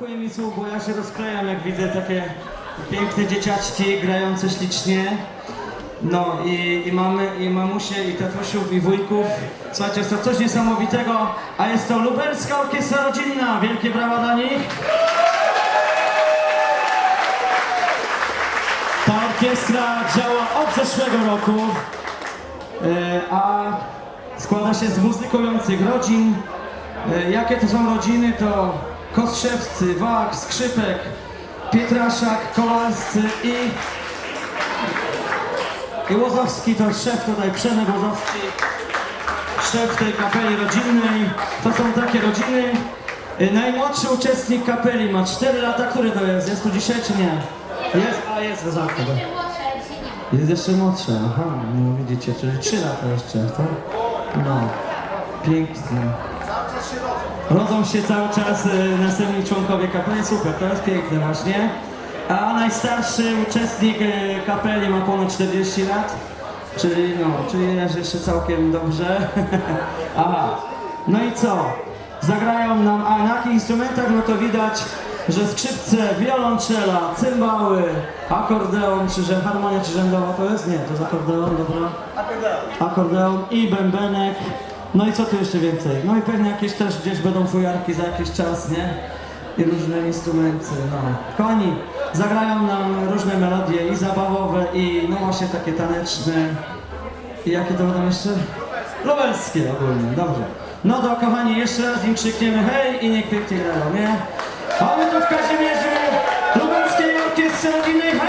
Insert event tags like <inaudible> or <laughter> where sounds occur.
Brakuje mi słów, bo ja się rozklejam, jak widzę takie piękne dzieciaczki grające ślicznie. No i, i mamy i mamusie, i tatusiów, i wujków. Słuchajcie, jest to coś niesamowitego, a jest to Lubelska Orkiestra Rodzinna. Wielkie brawa dla nich. Ta orkiestra działa od zeszłego roku, e, a składa się z muzykujących rodzin. E, Jakie to są rodziny? To Kostrzewscy, Wak, Skrzypek, Pietraszak, Kolarscy i, i Łozowski, to szef tutaj, Przemek Łozowski, szef tej kapeli rodzinnej. To są takie rodziny. E, Najmłodszy uczestnik kapeli ma 4 lata, który to jest? Jest tu dzisiaj czy nie? Jest, a jest, Rozalka. tak. Jest jeszcze młodsze, aha, no widzicie, czyli 3 lata jeszcze, tak? No, pięknie. Rodzą się cały czas y, następni członkowie kapeli, super, to jest piękne właśnie. A najstarszy uczestnik y, kapeli ma ponad 40 lat, czyli no, czyli jest jeszcze całkiem dobrze. <laughs> Aha, no i co? Zagrają nam, a na jakich instrumentach, no to widać, że skrzypce, wiolonczela, cymbały, akordeon, czy że harmonia, czy rzędowa to jest? Nie, to jest akordeon, dobra. Akordeon i bębenek. No i co tu jeszcze więcej? No i pewnie jakieś też gdzieś będą fujarki za jakiś czas, nie? I różne instrumenty, no. Kochani, zagrają nam różne melodie i zabawowe, i no właśnie takie taneczne. I jakie to będą jeszcze? Lubelskie ogólnie, dobrze. No to kochani, jeszcze raz im krzykniemy hej i niech pięknie grają, nie? A my tu w Kazimierzu Lubelskiej Orkiestry Rodziny